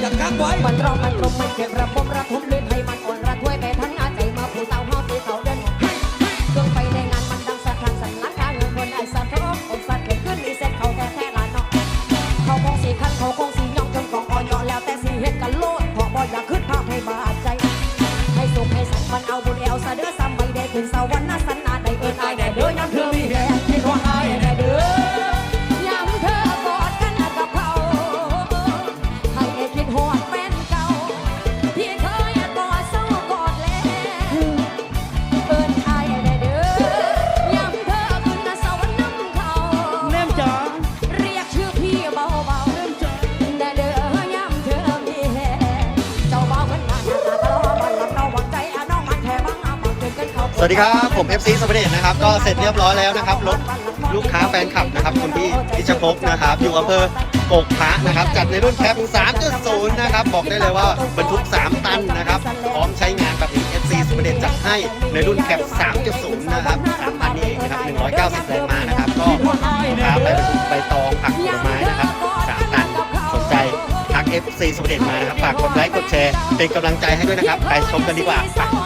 อย่ากักไว้มันร้องมันกลมมันเจ็บระบมระทมลื่นให้มันอ่อนระทวยไปทั้งหน้าใจมาผู้สาวเฮาตีเขาเดินเครื่องไปในงานมันดังสะท้านสันลังกาเงินคนไอ้สะท้อนอกสัตว์เกิดขึ้นมีเส้นเขาแต่แท้ลานนอกเขาคงสีคันเขาคงสีย่องจนกองอ่อนย่อแล้วแต่สีเฮ็ดกันโลดพอบ่อยากขึ้นภาพให้บาดใจ ให้สุขให้สันมันเอาบุญเอาซะเด้อซ้ำไม่ได้ขึ้นสวรรค์นะสันนาได้เอิ้นอายได้ สวัสดีครับ ผม FC สวัสดีนะครับ ก็เสร็จเรียบร้อยแล้วนะครับรถลูกค้าแฟนคลับนะครับคุณพี่พิชภพนะครับ อยู่อำเภอกกพระนะครับ จัดในรุ่นแคป3.0 นะครับ บอกได้เลยว่าบรรทุก 3 ตันนะครับ พร้อมใช้งานแบบนี้ FC สวัสดีจัดให้ในรุ่นแคป3.0 นะครับ3ตันนี้เองนะครับ 190แรงม้านะครับ ก็ลูกค้าไปบรรทุกใบตองผักผลไม้นะครับ 3 ตันสนใจทัก FC สวัสดีมานะครับฝากกดไลค์กดแชร์เป็นกำลังใจให้ด้วยนะครับไปชมกันดีกว่าไป